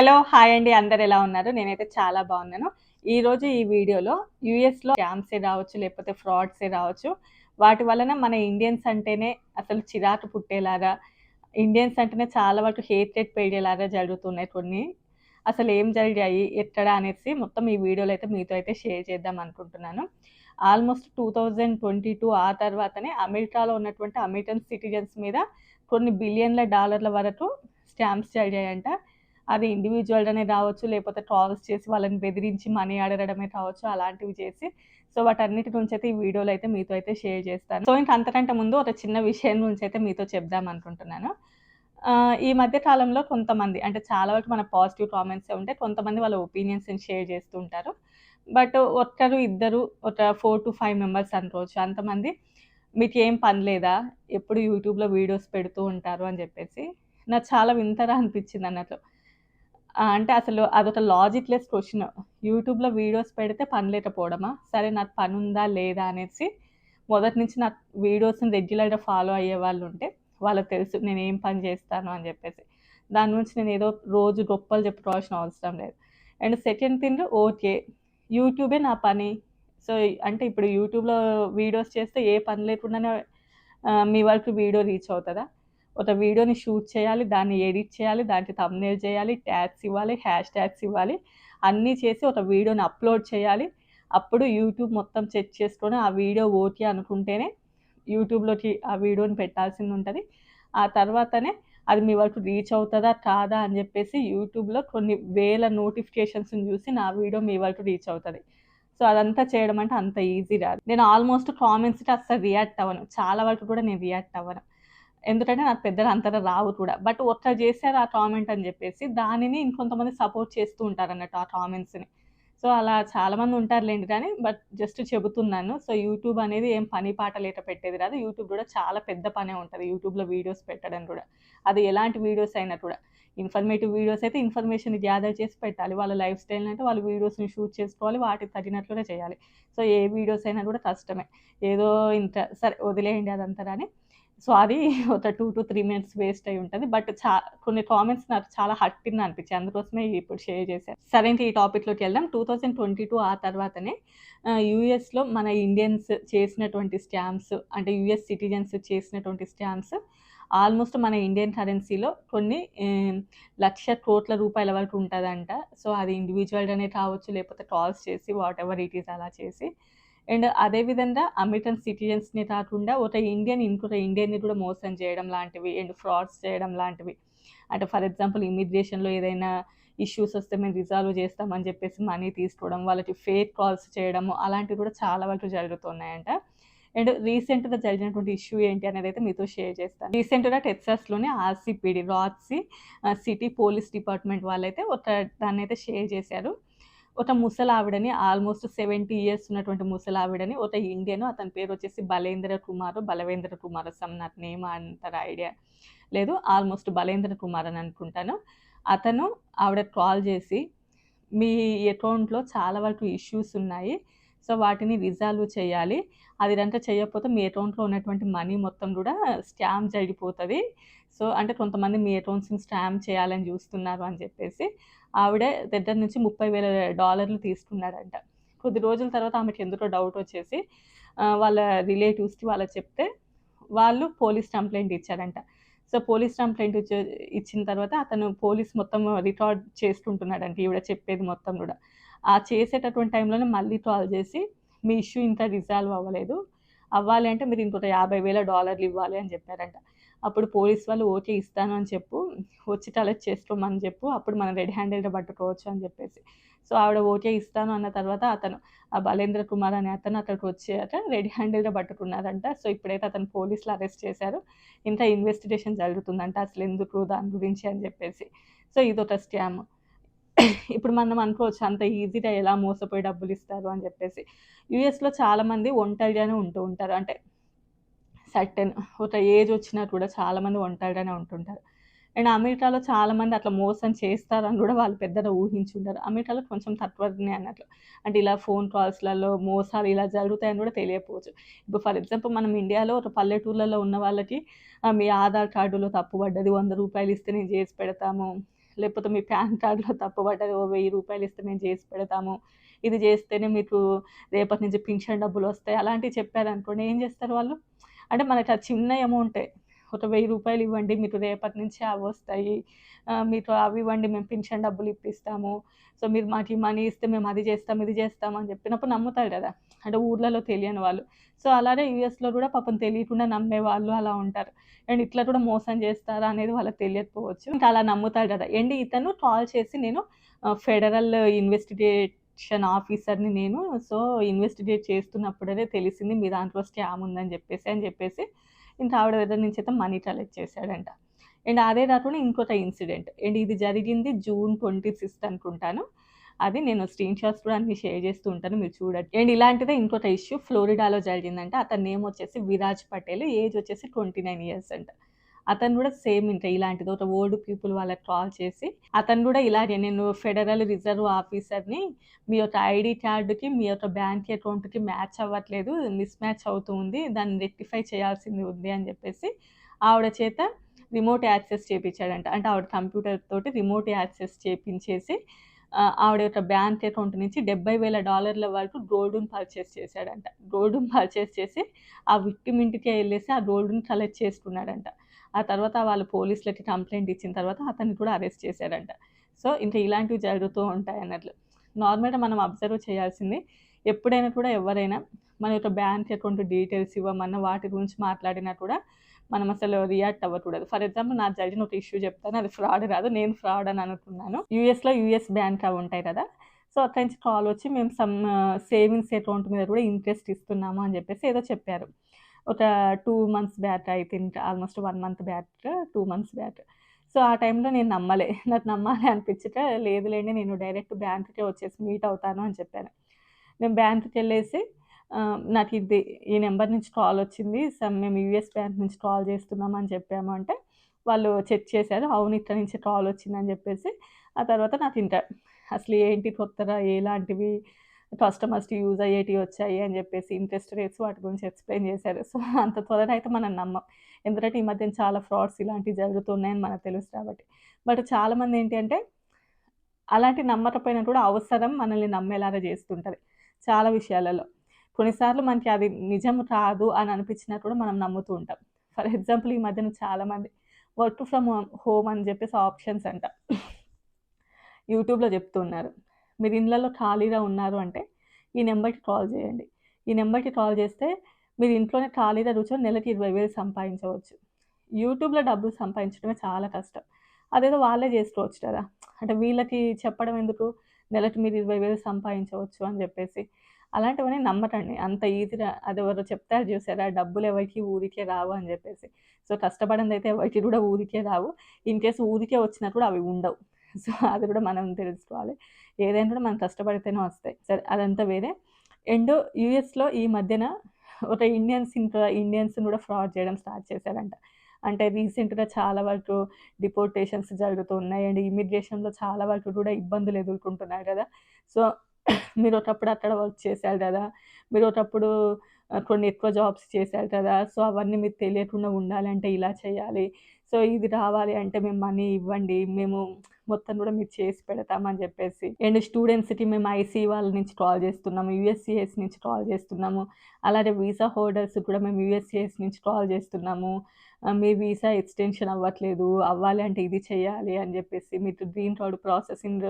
Hello hi అండి. అందరు ఎలా ఉన్నారు? నేనైతే చాలా బాగున్నాను. ఈ రోజు ఈ వీడియోలో యూఎస్లో స్కామ్సే రావచ్చు లేకపోతే ఫ్రాడ్సే రావచ్చు. వాటి వలన మన ఇండియన్స్ అంటేనే అసలు చిరాకు పుట్టేలాగా ఇండియన్స్ అంటేనే చాలా వరకు హేట్రేట్ పెరిగేలాగా జరుగుతున్నాయి కొన్ని అసలు ఏం జరిగాయి ఎక్కడ అనేసి మొత్తం ఈ వీడియోలో అయితే మీతో అయితే షేర్ చేద్దాం అనుకుంటున్నాను. Almost two thousand twenty two ఆ తర్వాతనే అమెరికాలో ఉన్నటువంటి అమెరికన్ సిటిజన్స్ మీద కొన్ని బిలియన్ల డాలర్ల వరకు స్టాంప్స్ జరిగాయంట. అది ఇండివిజువల్ అనే రావచ్చు లేకపోతే ట్రాల్స్ చేసి వాళ్ళని బెదిరించి మనీ ఆడడమే రావచ్చు అలాంటివి చేసి. సో వాటన్నిటి నుంచి అయితే ఈ వీడియోలో అయితే మీతో అయితే షేర్ చేస్తాను. సో ఇంక అంతకంటే ముందు ఒక చిన్న విషయం నుంచి అయితే మీతో చెప్దాం అనుకుంటున్నాను. ఈ మధ్య కాలంలో కొంతమంది అంటే చాలా వరకు మన పాజిటివ్ కామెంట్స్ ఉంటే కొంతమంది వాళ్ళ ఒపీనియన్స్ని షేర్ చేస్తూ ఉంటారు. బట్ ఒక్కరు ఇద్దరు ఒక ఫోర్ టు ఫైవ్ మెంబర్స్ అనుకోవచ్చు అంతమంది మీకు ఏం పని లేదా? ఎప్పుడు యూట్యూబ్లో వీడియోస్ పెడుతూ ఉంటారు అని చెప్పేసి. నాకు చాలా వింతగా అనిపించింది అన్నట్లు. అంటే అసలు అదొక లాజిక్లెస్ క్వశ్చన్. యూట్యూబ్లో వీడియోస్ పెడితే పని లేకపోవడమా? సరే నాకు పని ఉందా లేదా అనేసి మొదటి నుంచి నా వీడియోస్ని రెగ్యులర్గా ఫాలో అయ్యే వాళ్ళు ఉంటే వాళ్ళకి తెలుసు నేను ఏం పని చేస్తాను అని చెప్పేసి. దాని నుంచి నేను ఏదో రోజు గొప్పలు చెప్పుకోవాల్సిన అవసరం లేదు. And second thing okay. యూట్యూబే నా పని. సో అంటే ఇప్పుడు యూట్యూబ్లో వీడియోస్ చేస్తే ఏ పని లేకుండానే మీ వరకు వీడియో రీచ్ అవుతుందా? ఒక వీడియోని షూట్ చేయాలి దాన్ని ఎడిట్ చేయాలి దానికి తమ్నేల్ చేయాలి ట్యాగ్స్ ఇవ్వాలి హ్యాష్ ట్యాగ్స్ ఇవ్వాలి అన్నీ చేసి ఒక వీడియోని అప్లోడ్ చేయాలి. అప్పుడు యూట్యూబ్ మొత్తం చెక్ చేసుకొని ఆ వీడియో ఓకే అనుకుంటేనే యూట్యూబ్లోకి ఆ వీడియోని పెట్టాల్సింది ఉంటుంది. ఆ తర్వాతనే అది మీ వరకు రీచ్ అవుతుందా కాదా అని చెప్పేసి యూట్యూబ్లో కొన్ని వేల నోటిఫికేషన్స్ని చూసి నా వీడియో మీ వరకు రీచ్ అవుతుంది. సో అదంతా చేయడం అంటే అంత ఈజీ రాదు. నేను ఆల్మోస్ట్ కామెంట్స్కి అస్సలు రియాక్ట్ అవ్వను. చాలా వరకు కూడా నేను రియాక్ట్ అవ్వను. ఎందుకంటే నాకు పెద్దగా అంతగా రావు కూడా. బట్ ఒక్క చేశారు ఆ కామెంట్ అని చెప్పేసి దానిని ఇంకొంతమంది సపోర్ట్ చేస్తూ ఉంటారు అన్నట్టు ఆ కామెంట్స్ని సో అలా చాలామంది ఉంటారులేండి కానీ బట్ జస్ట్ చెబుతున్నాను. సో యూట్యూబ్ అనేది ఏం పని పాట లేట పెట్టేది కాదు. యూట్యూబ్ కూడా చాలా పెద్ద పనే ఉంటుంది. యూట్యూబ్లో వీడియోస్ పెట్టడం కూడా. అది ఎలాంటి వీడియోస్ అయినా కూడా. ఇన్ఫర్మేటివ్ వీడియోస్ అయితే ఇన్ఫర్మేషన్ గ్యాదర్ చేసి పెట్టాలి. వాళ్ళ లైఫ్ స్టైల్ అంటే వాళ్ళ వీడియోస్ని షూట్ చేసుకోవాలి. వాటికి తగినట్లుగా చేయాలి. సో ఏ వీడియోస్ అయినా కూడా కష్టమే. ఏదో ఇంత సరే వదిలేయండి అదంతా అని సో అది ఒక two to three minutes waste అయి ఉంటుంది. బట్ చా కొన్ని కామెంట్స్ నాకు చాలా హట్టింది అనిపించాయి. అందుకోసమే ఇప్పుడు షేర్ చేశాను. సరే ఈ టాపిక్లోకి వెళ్దాం. టూ థౌజండ్ ట్వంటీ టూ ఆ తర్వాతనే యూఎస్లో మన ఇండియన్స్ చేసినటువంటి స్టాంప్స్ అంటే యూఎస్ సిటిజన్స్ చేసినటువంటి స్టాంప్స్ ఆల్మోస్ట్ మన ఇండియన్ కరెన్సీలో కొన్ని లక్ష కోట్ల రూపాయల వరకు ఉంటుందంట. సో అది ఇండివిజువల్గానే కావచ్చు లేకపోతే కాల్స్ చేసి వాట్ ఎవర్ ఇట్ ఈస్ అలా చేసి అండ్ అదేవిధంగా అమెరికన్ సిటిజన్స్ని కాకుండా ఒక ఇండియన్ ఇంకొక ఇండియన్ని కూడా మోసం చేయడం లాంటివి అండ్ ఫ్రాడ్స్ చేయడం లాంటివి. అంటే ఫర్ ఎగ్జాంపుల్ ఇమిగ్రేషన్లో ఏదైనా ఇష్యూస్ వస్తే మేము రిజాల్వ్ చేస్తామని చెప్పేసి మనీ తీసుకోవడం వాళ్ళకి ఫేక్ కాల్స్ చేయడము అలాంటివి కూడా చాలా వరకు జరుగుతున్నాయంట. అండ్ రీసెంట్గా జరిగినటువంటి ఇష్యూ ఏంటి అనేది అయితే మీతో షేర్ చేస్తాను. రీసెంట్గా టెక్సాస్లోని ఆర్సీపీడీ రాట్సీ సిటీ పోలీస్ డిపార్ట్మెంట్ వాళ్ళైతే ఒక దాన్ని అయితే షేర్ చేశారు. ఒక ముసలావిడని ఆల్మోస్ట్ సెవెంటీ ఇయర్స్ ఉన్నటువంటి ముసలావిడని ఒక ఇండియన్ అతని పేరు వచ్చేసి బలేంద్ర కుమార్ బలవేంద్ర కుమార్ సమ్ నాకు నేమ్ అంటారు ఐడియా లేదు. ఆల్మోస్ట్ బలేంద్ర కుమార్ అని అనుకుంటాను. అతను ఆవిడ కాల్ చేసి మీ అకౌంట్లో చాలా వరకు ఇష్యూస్ ఉన్నాయి. సో వాటిని రిజాల్వ్ చేయాలి. అది ఇదంతా చేయకపోతే మీ అకౌంట్లో ఉన్నటువంటి మనీ మొత్తం కూడా స్టాంప్ జరిగిపోతుంది. సో అంటే కొంతమంది మీ అకౌంట్స్ని స్టాంప్ చేయాలని చూస్తున్నారు అని చెప్పేసి ఆవిడ దగ్గర నుంచి ముప్పై వేల డాలర్లు తీసుకున్నాడంట. కొద్ది రోజుల తర్వాత ఆమెకి ఎందుకో డౌట్ వచ్చేసి వాళ్ళ రిలేటివ్స్కి వాళ్ళకి చెప్తే వాళ్ళు పోలీస్ కంప్లైంట్ ఇచ్చారంట. సో పోలీస్ కంప్లైంట్ ఇచ్చిన తర్వాత అతను పోలీస్ మొత్తం రికార్డ్ చేసుకుంటున్నాడంట ఈవిడ చెప్పేది మొత్తం కూడా. ఆ చేసేటటువంటి టైంలోనే మళ్ళీ కాల్ చేసి మీ ఇష్యూ ఇంత రిజాల్వ్ అవ్వలేదు. అవ్వాలి అంటే మీరు ఇంకొక యాభై వేల డాలర్లు ఇవ్వాలి అని చెప్పారంట. అప్పుడు పోలీస్ వాళ్ళు ఓకే ఇస్తాను అని చెప్పు వచ్చి కలెక్ట్ చేసుకోమని చెప్పు అప్పుడు మనం రెడీ హ్యాండెడ్గా పట్టుకోవచ్చు అని చెప్పేసి. సో ఆవిడ ఓకే ఇస్తాను అన్న తర్వాత అతను ఆ బలేంద్ర కుమార్ అనే అతను అక్కడికి వచ్చాక రెడీ హ్యాండెడ్గా పట్టుకున్నారంట. సో ఇప్పుడైతే అతను పోలీసులు అరెస్ట్ చేశారు. ఇంకా ఇన్వెస్టిగేషన్ జరుగుతుందంట అసలు ఎందుకు దాని గురించి అని చెప్పేసి. సో ఇది ఒక స్కామ్. ఇప్పుడు మనం అనుకోవచ్చు అంత ఈజీగా ఎలా మోసపోయి డబ్బులు ఇస్తారు అని చెప్పేసి. యూఎస్లో చాలామంది ఒంటరిగానే ఉంటూ ఉంటారు. అంటే సర్టెన్ ఒక ఏజ్ వచ్చినా కూడా చాలామంది ఒంటరిగానే ఉంటుంటారు. అండ్ అమెరికాలో చాలామంది అట్లా మోసం చేస్తారని కూడా వాళ్ళు పెద్దగా ఊహించుంటారు. అమెరికాలో కొంచెం తత్వజ్ఞే అన్నట్లు. అంటే ఇలా ఫోన్ కాల్స్లలో మోసాలు ఇలా జరుగుతాయని కూడా తెలియకపోవచ్చు. ఇప్పుడు ఫర్ ఎగ్జాంపుల్ మనం ఇండియాలో ఒక పల్లెటూర్లలో ఉన్న వాళ్ళకి మీ ఆధార్ కార్డులో తప్పు పడ్డది వంద రూపాయలు ఇస్తే నేను చేసి పెడతాము లేకపోతే మీ పాన్ కార్డులో తప్పు ఓ వెయ్యి రూపాయలు ఇస్తే మేము చేసి పెడతాము. ఇది చేస్తేనే మీకు రేపటి నుంచి పింఛన్ డబ్బులొస్తాయి. అలాంటివి చెప్పారనుకోండి ఏం చేస్తారు వాళ్ళు? అంటే మనకి అది చిన్న అమౌంటే. ఒక వెయ్యి రూపాయలు ఇవ్వండి. మీకు రేపటి నుంచి అవి వస్తాయి మీకు అవి ఇవ్వండి మేము పింఛన్ డబ్బులు ఇప్పిస్తాము. సో, మీరు మాకు ఈ మనీ ఇస్తే మేము అది చేస్తాం, ఇది చేస్తాం అని చెప్పినప్పుడు నమ్ముతారు కదా! అంటే ఊర్లలో తెలియని వాళ్ళు. సో, అలానే యూఎస్‌లో కూడా పాపం తెలియకుండా నమ్మే వాళ్ళు అలా ఉంటారు. అండ్ ఇట్లా కూడా మోసం చేస్తారా అనేది వాళ్ళకి తెలియకపోవచ్చు. ఇంకా అలా నమ్ముతారు కదా! అండ్ ఇతను కాల్ చేసి నేను ఫెడరల్ ఇన్వెస్టిగేట్ ప్రొటెక్షన్ ఆఫీసర్‌ని నేను. సో, ఇన్వెస్టిగేట్ చేస్తున్నప్పుడే తెలిసింది మీ దాంట్లో స్కామ్ ఉందని చెప్పేసి అని చెప్పేసి ఇంకా ఆవిడ దగ్గర నుంచి అయితే మనీ కలెక్ట్ చేశాడంట. అండ్ అదే కాకుండా ఇంకొక ఇన్సిడెంట్. అండ్ ఇది జరిగింది జూన్ 26థ్ అనుకుంటాను. అది నేను స్క్రీన్ షాట్స్ కూడా అన్ని షేర్ చేస్తూ ఉంటాను. మీరు చూడండి. అండ్ ఇలాంటిదే ఇంకొక ఇష్యూ ఫ్లోరిడాలో జరిగిందంట. అతని నేమ్ వచ్చేసి విరాజ్ పటేల్. ఏజ్ వచ్చేసి 29 ఇయర్స్ అంట. అతను కూడా సేమ్ ఇంకా ఇలాంటిది ఒక ఓల్డ్ పీపుల్ వాళ్ళకి కాల్ చేసి అతను కూడా ఇలాగే నేను ఫెడరల్ రిజర్వ్ ఆఫీసర్‌ని మీ యొక్క ఐడి కార్డుకి మీ యొక్క బ్యాంక్ అకౌంట్‌కి మ్యాచ్ అవ్వట్లేదు. మిస్ మ్యాచ్ అవుతూ ఉంది. దాన్ని రెక్టిఫై చేయాల్సింది ఉంది అని చెప్పేసి ఆవిడ చేత రిమోట్ యాక్సెస్ చేపించాడంట. అంటే ఆవిడ కంప్యూటర్ తోటి రిమోట్ యాక్సెస్ చేపించేసి ఆవిడ యొక్క బ్యాంక్ అకౌంట్ నుంచి $70,000 వరకు గోల్డ్ను పర్చేస్ చేశాడంట. గోల్డ్ను పర్చేస్ చేసి ఆ విక్టిమ్ ఇంటికే వెళ్ళేసి ఆ గోల్డ్‌ని కలెక్ట్ చేసుకున్నాడంట. ఆ తర్వాత వాళ్ళు పోలీసులకి కంప్లైంట్ ఇచ్చిన తర్వాత అతన్ని కూడా అరెస్ట్ చేశారంట. సో, ఇంకా ఇలాంటివి జరుగుతూ ఉంటాయి అన్నట్లు. నార్మల్‌గా మనం అబ్జర్వ్ చేయాల్సింది ఎప్పుడైనా కూడా ఎవరైనా మన యొక్క బ్యాంక్ అకౌంట్ డీటెయిల్స్ ఇవ్వమన్నా వాటి గురించి మాట్లాడినా కూడా మనం అసలు రియాక్ట్ అవ్వకూడదు. ఫర్ ఎగ్జాంపుల్ నాకు జరిగిన ఒక ఇష్యూ చెప్తాను. అది ఫ్రాడ్ రాదు నేను ఫ్రాడ్ అని అనుకున్నాను. యూఎస్‌లో యూఎస్ బ్యాంక్ అవి ఉంటాయి కదా! సో, అక్కడి నుంచి కాల్ వచ్చి మేము సమ్ సేవింగ్స్ అకౌంట్ మీద కూడా ఇంట్రెస్ట్ ఇస్తున్నాము అని చెప్పేసి ఏదో చెప్పారు. ఒక two months back I think almost one month back, two months back. So, ఆ టైంలో నేను నమ్మలే. నాకు నమ్మాలి అనిపించక లేదులేండి నేను డైరెక్ట్ బ్యాంక్‌కే వచ్చేసి మీట్ అవుతాను అని చెప్పాను. నేను బ్యాంక్కి వెళ్ళేసి నాకు ఇది ఈ నెంబర్ నుంచి కాల్ వచ్చింది. సమ్ మేము యూఎస్ బ్యాంక్ నుంచి కాల్ చేస్తున్నాం అని చెప్పాము అంటే వాళ్ళు చెక్ చేశారు. అవును ఇక్కడి నుంచే కాల్ వచ్చిందని చెప్పేసి ఆ తర్వాత నాకు ఇంకా అసలు ఏంటి కొత్తరా ఎలాంటివి కస్టమర్స్‌కి యూజ్ అయ్యేటివి వచ్చాయి అని చెప్పేసి ఇంట్రెస్ట్ రేట్స్ వాటి గురించి ఎక్స్‌ప్లెయిన్ చేశారు. సో, అంత త్వరగా అయితే మనం నమ్మం. ఎందుకంటే ఈ మధ్యన చాలా ఫ్రాడ్స్ ఇలాంటివి జరుగుతున్నాయని మనకు తెలుసు కాబట్టి. బట్ చాలామంది ఏంటి అంటే అలాంటి నమ్మకపోయినా కూడా అవసరం మనల్ని నమ్మేలాగా చేస్తుంటుంది చాలా విషయాలలో. కొన్నిసార్లు మనకి అది నిజం కాదు అని అనిపించినా కూడా మనం నమ్ముతూ ఉంటాం. ఫర్ ఎగ్జాంపుల్ ఈ మధ్యన చాలామంది వర్క్ ఫ్రమ్ హోమ్ అని చెప్పేసి ఆప్షన్స్ అంట. యూట్యూబ్‌లో చెప్తున్నారు. మీరు ఇండ్లలో ఖాళీగా ఉన్నారు అంటే ఈ నెంబర్కి కాల్ చేయండి. ఈ నెంబర్కి కాల్ చేస్తే మీరు ఇంట్లోనే ఖాళీగా కూర్చొని నెలకి ఇరవై వేలు సంపాదించవచ్చు. యూట్యూబ్‌లో డబ్బులు సంపాదించడమే చాలా కష్టం. అదేదో వాళ్ళే చేసుకోవచ్చు కదా! అంటే వీళ్ళకి చెప్పడం ఎందుకు? నెలకి మీరు ఇరవై వేలు సంపాదించవచ్చు అని చెప్పేసి. అలాంటివన్నీ నమ్మకండి. అంత ఈజీగా అదెవరో చెప్తారు చూసారా? డబ్బులు ఎవరికి ఊరికే రావు అని చెప్పేసి. సో, కష్టపడిందైతే ఎవరికి కూడా ఊరికే రావు. ఇన్ కేసు ఊరికే వచ్చినా కూడా అవి ఉండవు. సో, అది కూడా మనం తెలుసుకోవాలి. ఏదైనా కూడా మనం కష్టపడితేనే వస్తాయి. సరే అదంతా వేరే. అండ్ యూఎస్‌లో ఈ మధ్యన ఒక ఇండియన్స్ ఇంకా ఇండియన్స్‌ని కూడా ఫ్రాడ్ చేయడం స్టార్ట్ చేశారంట. అంటే రీసెంట్‌గా చాలా వరకు డిపోర్టేషన్స్ జరుగుతున్నాయి. అండ్ ఇమిగ్రేషన్‌లో చాలా వరకు కూడా ఇబ్బందులు ఎదుర్కొంటున్నారు కదా! సో, మీరు ఒకప్పుడు అక్కడ వర్క్ చేశారు కదా! మీరు ఒకప్పుడు కొన్ని ఎక్కువ జాబ్స్ చేశారు కదా! సో, అవన్నీ మీకు తెలియకుండా ఉండాలంటే ఇలా చేయాలి. సో, ఇది రావాలి అంటే మేము మనీ ఇవ్వండి. మేము మొత్తం కూడా మీరు చేసి పెడతామని చెప్పేసి. అండ్ స్టూడెంట్స్‌కి మేము ఐసీ వాళ్ళ నుంచి కాల్ చేస్తున్నాము. యూఎస్‌సీఎస్ నుంచి కాల్ చేస్తున్నాము. అలాగే వీసా హోల్డర్స్ కూడా మేము యూఎస్‌సీఎస్ నుంచి కాల్ చేస్తున్నాము. మీ వీసా ఎక్స్‌టెన్షన్ అవ్వట్లేదు. అవ్వాలి అంటే ఇది చేయాలి అని చెప్పేసి. మీరు గ్రీన్ కార్డ్ ప్రాసెసింగ్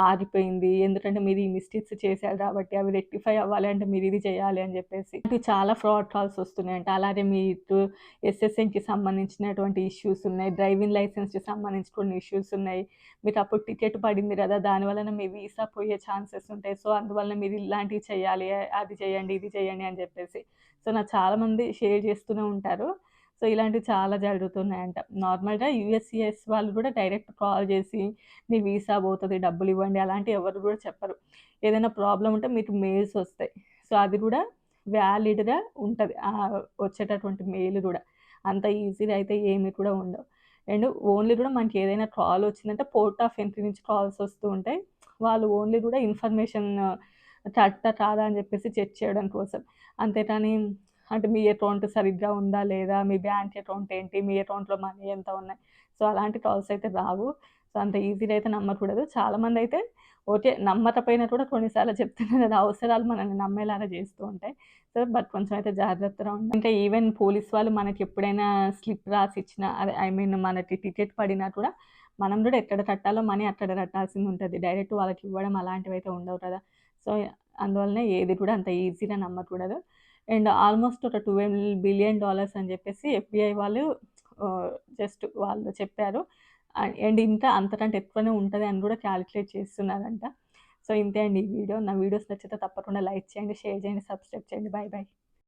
ఆగిపోయింది. ఎందుకంటే మీరు ఈ మిస్టేక్స్ చేశారు కాబట్టి అవి రెక్టిఫై అవ్వాలి అంటే మీరు ఇది చేయాలి అని చెప్పేసి. ఇలాంటివి చాలా ఫ్రాడ్ కాల్స్ వస్తున్నాయంట. అలాగే మీకు ఎస్ఎస్ఎన్‌కి సంబంధించినటువంటి ఇష్యూస్ ఉన్నాయి. డ్రైవింగ్ లైసెన్స్‌కి సంబంధించి కొన్ని ఇష్యూస్ ఉన్నాయి. మీకు అప్పుడు టికెట్ పడింది కదా! దాని వలన మీ వీసా పోయే ఛాన్సెస్ ఉంటాయి. సో, అందువలన మీరు ఇలాంటివి చేయాలి. అది చేయండి, ఇది చేయండి అని చెప్పేసి. సో, నాకు చాలామంది షేర్ చేస్తూనే ఉంటారు. సో, ఇలాంటివి చాలా జరుగుతున్నాయంట. నార్మల్‌గా యూఎస్సిఎస్ వాళ్ళు కూడా డైరెక్ట్ కాల్ చేసి మీ వీసా పోతుంది డబ్బులు ఇవ్వండి అలాంటివి ఎవరు కూడా చెప్పరు. ఏదైనా ప్రాబ్లమ్ ఉంటే మీకు మెయిల్స్ వస్తాయి. సో, అది కూడా వ్యాలిడ్‌గా ఉంటుంది వచ్చేటటువంటి మెయిల్ కూడా. అంత ఈజీగా అయితే ఏమి కూడా ఉండవు. అండ్ ఓన్లీ కూడా మనకి ఏదైనా కాల్ వచ్చిందంటే పోర్ట్ ఆఫ్ ఎంట్రీ నుంచి కాల్స్ వస్తూ ఉంటాయి. వాళ్ళు ఓన్లీ కూడా ఇన్ఫర్మేషన్ కరెక్టా కాదా అని చెప్పేసి చెక్ చేయడం కోసం. అంతేకానీ అంటే మీ అకౌంట్ సరిగ్గా ఉందా లేదా? మీ బ్యాంక్ అకౌంట్ ఏంటి? మీ అకౌంట్‌లో మనీ ఎంత ఉన్నాయి? సో, అలాంటి కాల్స్ అయితే రావు. సో అంత ఈజీగా అయితే నమ్మకూడదు చాలామంది అయితే ఓకే నమ్మకపోయినా కూడా కొన్నిసార్లు చెప్తున్నారు కదా అవసరాలు మనల్ని నమ్మేలాగా చేస్తూ ఉంటాయి సో బట్ కొంచెం అయితే జాగ్రత్తగా ఉంటాయి ఇంకా ఈవెన్ పోలీస్ వాళ్ళు మనకి ఎప్పుడైనా స్లిప్ రాసి ఇచ్చినా అదే ఐ మీన్ మనకి టికెట్ పడినా కూడా మనం కూడా ఎక్కడ కట్టాలో మనీ అక్కడ కట్టాల్సింది ఉంటుంది డైరెక్ట్ వాళ్ళకి ఇవ్వడం అలాంటివి అయితే ఉండవు కదా సో అందువల్లనే ఏది కూడా అంత ఈజీగా నమ్మకూడదు అండ్ ఆల్మోస్ట్ ఒక ట్వెల్వ్ బిలియన్ డాలర్స్ అని చెప్పేసి ఎఫ్బిఐ వాళ్ళు జస్ట్ వాళ్ళు చెప్పారు. అండ్ ఇంకా అంతకంటే ఎక్కువనే ఉంటుంది అని కూడా క్యాలిక్యులేట్ చేస్తున్నారంట. సో ఇంతే అండి ఈ వీడియో. నా వీడియోస్ నచ్చితే తప్పకుండా లైక్ చేయండి షేర్ చేయండి సబ్స్క్రైబ్ చేయండి. Bye bye